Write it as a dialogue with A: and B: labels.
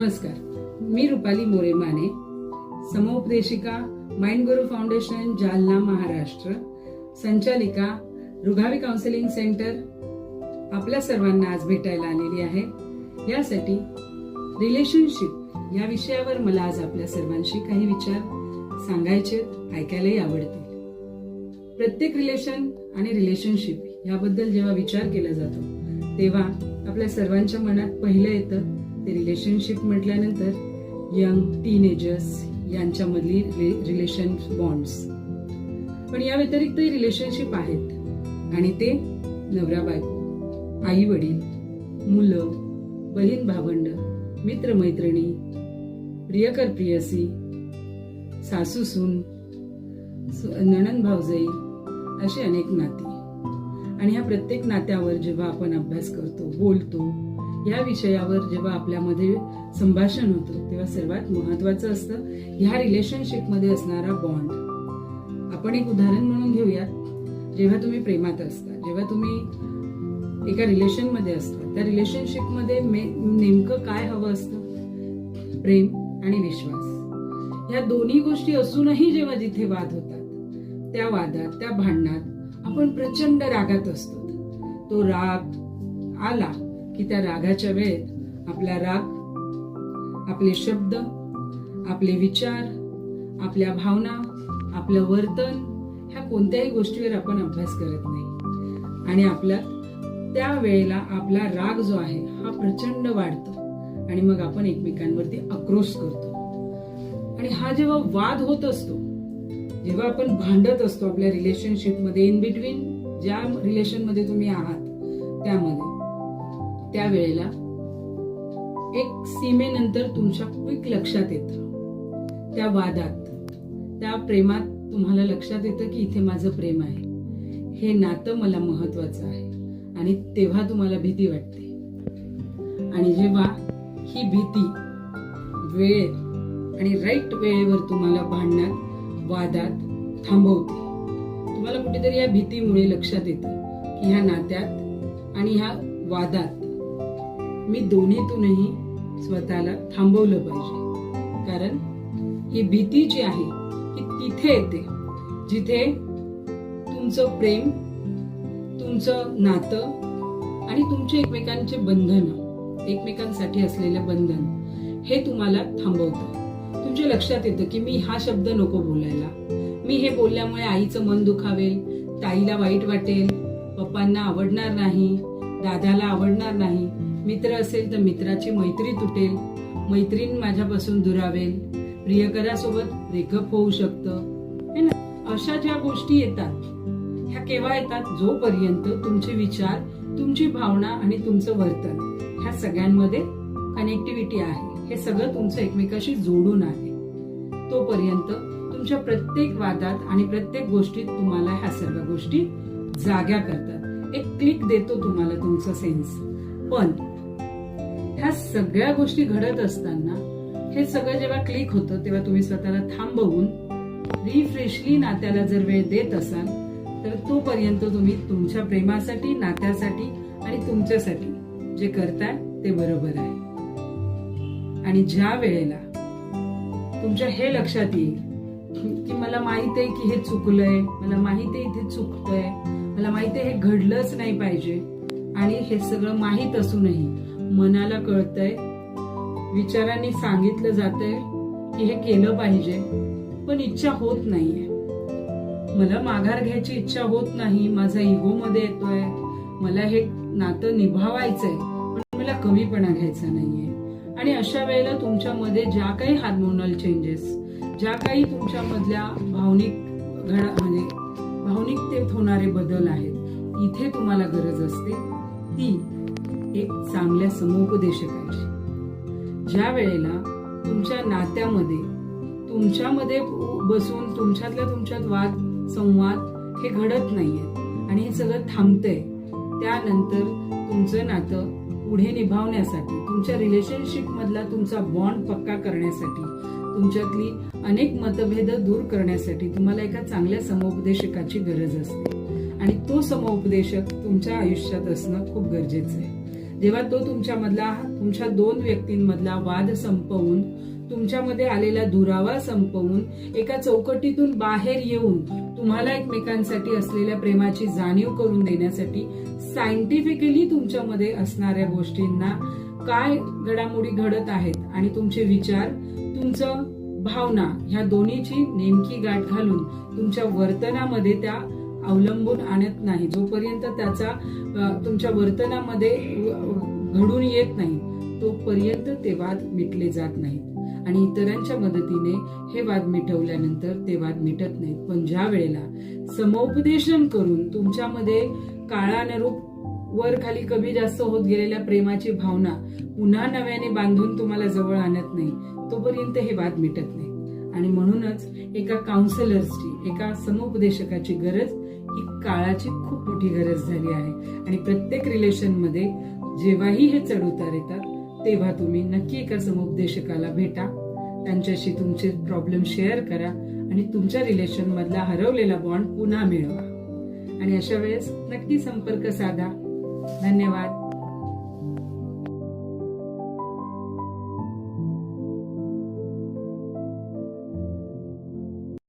A: नमस्कार. मी Rupali More Mane समोपदेशिका mind guru foundation Jalna Maharashtra संचालिका रुघावी काउन्सिलिंग सेंटर आपल्या सर्वांना आज भेटायला आलेली आहे. यासाठी रिलेशनशिप या विषयावर मला आज आपल्या सर्वांशी काही विचार सांगायचे ऐकायलाही आवडतील. प्रत्येक रिलेशन आणि रिलेशनशिप याबद्दल जेव्हा विचार केला जातो तेव्हा आपल्या सर्वांच्या मनात पहिलं येतं ते रिलेशनशिप म्हटल्यानंतर यंग टीनेजर्स यांच्यामधली रिलेशन बॉन्ड्स पण या व्यतिरिक्त रिलेशनशिप आहेत. आणि ते नवरा बायको आई वडील मुलं बहीण भावंड मित्रमैत्रिणी प्रियकर प्रियसी सासू सून नणन भाऊजाई अशी अनेक नाती. आणि ह्या प्रत्येक नात्यावर जेव्हा आपण अभ्यास करतो बोलतो या विषयावर जेव्हा आपल्यामध्ये संभाषण होतं तेव्हा सर्वात महत्वाचं असतं ह्या रिलेशनशिपमध्ये असणारा बॉन्ड आपण एक उदाहरण म्हणून घेऊयात. जेव्हा तुम्ही प्रेमात असता जेव्हा तुम्ही एका रिलेशनमध्ये असता त्या रिलेशनशिपमध्ये नेमकं काय हवं असतं? प्रेम आणि विश्वास. या दोन्ही गोष्टी असूनही जेव्हा जिथे वाद होतात त्या वादात त्या भांडणात आपण प्रचंड रागात असतो. तो राग आला की त्या रागाच्या वेळेत आपला राग आपले शब्द आपले विचार आपल्या भावना आपलं वर्तन ह्या कोणत्याही गोष्टीवर आपण अभ्यास करत नाही. आणि आपल्या त्या वेळेला आपला राग जो आहे हा प्रचंड वाढतो. आणि मग आपण एकमेकांवरती आक्रोश करतो. आणि हा जेव्हा वाद होत असतो जेव्हा आपण भांडत असतो आपल्या रिलेशनशिपमध्ये इन बिटवीन ज्या रिलेशनमध्ये तुम्ही आहात त्यामध्ये त्यावेळेला एक सीमेनंतर तुमच्या क्विक लक्षात येतं. त्या वादात त्या प्रेमात तुम्हाला लक्षात येतं की इथे माझं प्रेम आहे. हे नातं मला महत्वाचं आहे आणि तेव्हा तुम्हाला भीती वाटते. आणि जेव्हा ही भीती वेळेत आणि राईट वेळेवर तुम्हाला भांडणात वादात थांबवते तुम्हाला कुठेतरी या भीतीमुळे लक्षात येतं की ह्या नात्यात आणि ह्या वादात मी दोन्हीतूनही स्वतःला थांबवलं पाहिजे. कारण ही भीती जी आहे ही तिथे येते. जिथे तुमचं प्रेम तुमचं नातं आणि तुमचे एकमेकांचे बंधन एकमेकांसाठी असलेले बंधन हे तुम्हाला थांबवतं. तुमच्या लक्षात येतं की मी हा शब्द नको बोलायला. मी हे बोलल्यामुळे आईचं मन दुखावेल ताईला वाईट वाटेल पप्पांना आवडणार नाही दादाला आवडणार नाही मित्र असेल तर मित्राची मैत्री तुटेल. मैत्रीण माझ्यापासून दुरावेल. प्रियकरासोबत ब्रेकअप होऊ शकतं. है ना? अशा ज्या गोष्टी येतात ह्या केव्हा येतात? जोपर्यंत तुमचे विचार तुमची भावना आणि तुमचं वर्तन ह्या सगळ्यांमध्ये कनेक्टिव्हिटी आहे. हे सगळं तुमचं एकमेकाशी जोडून आहे. तोपर्यंत तुमच्या प्रत्येक वादात आणि प्रत्येक गोष्टीत तुम्हाला ह्या सर्व गोष्टी जाग्या करतात. एक क्लिक देतो तुम्हाला तुमचं सेन्स पण ह्या सगळ्या गोष्टी घडत असताना हे सगळं जेव्हा क्लिक होतं तेव्हा तुम्ही स्वतःला थांबवून रिफ्रेशली नात्याला जर वेळ देत असाल तर तोपर्यंत तुम्ही तुमच्या प्रेमासाठी नात्यासाठी आणि तुमच्यासाठी जे करताय ते बरोबर आहे. आणि ज्या वेळेला तुमच्या हे लक्षात येईल की मला माहीत आहे की हे चुकलंय मला माहीत आहे इथे चुकतंय मला माहीत आहे हे घडलंच नाही पाहिजे आणि हे सगळं माहीत असूनही मनाला कळतंय. विचारांनी सांगितलं जातंय की हे केलं पाहिजे पण इच्छा होत नाहीये. मला माघार घ्यायची इच्छा होत नाही माझा इगो मध्ये येतोय. मला हे नातं निभावायचंय पण मला कमीपणा घ्यायचा नाहीये. आणि अशा वेळेला तुमच्यामध्ये ज्या काही हार्मोनल चेंजेस ज्या काही तुमच्या मधल्या भावनिक घडा म्हणजे भावनिकतेत होणारे बदल आहेत इथे तुम्हाला गरज असते. ती एक चांगल्या समुपदेशकाची. ज्या वेळेला तुमच्या नात्यामध्ये तुमच्यामध्ये बसून तुमच्यातल्या तुमच्यात वाद संवाद हे घडत नाहीये आणि हे सगळं थांबतंय त्यानंतर तुमचं नातं पुढे निभावण्यासाठी तुमच्या रिलेशनशिप मधला तुमचा बॉन्ड पक्का करण्यासाठी तुमच्यातली अनेक मतभेद दूर करण्यासाठी तुम्हाला एका चांगल्या समुपदेशकाची गरज असते. आणि तो समोपदेशक तुमच्या आयुष्यात असणं खूप गरजेचं आहे. जेव्हा तो तुमच्यामधला तुमच्या दोन व्यक्तींमधला वाद संपवून तुमच्यामध्ये आलेला दुरावा संपवून एका चौकटीतून बाहेर येऊन तुम्हाला एकमेकांसाठी असलेल्या प्रेमाची जाणीव करून देण्यासाठी सायंटिफिकली तुमच्यामध्ये असणाऱ्या गोष्टींना काय घडामोडी घडत आहेत आणि तुमचे विचार तुमचं भावना ह्या दोन्हीची नेमकी गाठ घालून तुमच्या वर्तनामध्ये त्या अवलंबून आणत नाही. जोपर्यंत त्याचा तुमच्या वर्तनामध्ये घडून येत नाही तोपर्यंत ते वाद मिटले जात नाहीत. आणि इतरांच्या मदतीने हे वाद मिटवल्यानंतर ते वाद मिटत नाहीत. पण ज्या वेळेला समोपदेशन करून तुमच्यामध्ये काळानुरूप वर खाली कमी जास्त होत गेलेल्या प्रेमाची भावना पुन्हा नव्याने बांधून तुम्हाला जवळ आणत नाही तोपर्यंत हे वाद मिटत नाही आणि म्हणूनच एका काउन्सिलर्सची एका समुपदेशकाची गरज ही काळाची खूप मोठी गरज झाली आहे. आणि प्रत्येक रिलेशनमध्ये जेव्हाही हे चढउतार येतात तेव्हा तुम्ही नक्की एका समुपदेशकाला भेटा. त्यांच्याशी तुमचे प्रॉब्लेम शेअर करा आणि तुमच्या रिलेशन मधला हरवलेला बॉन्ड पुन्हा मिळवा. आणि अशा वेळेस नक्की संपर्क साधा. धन्यवाद.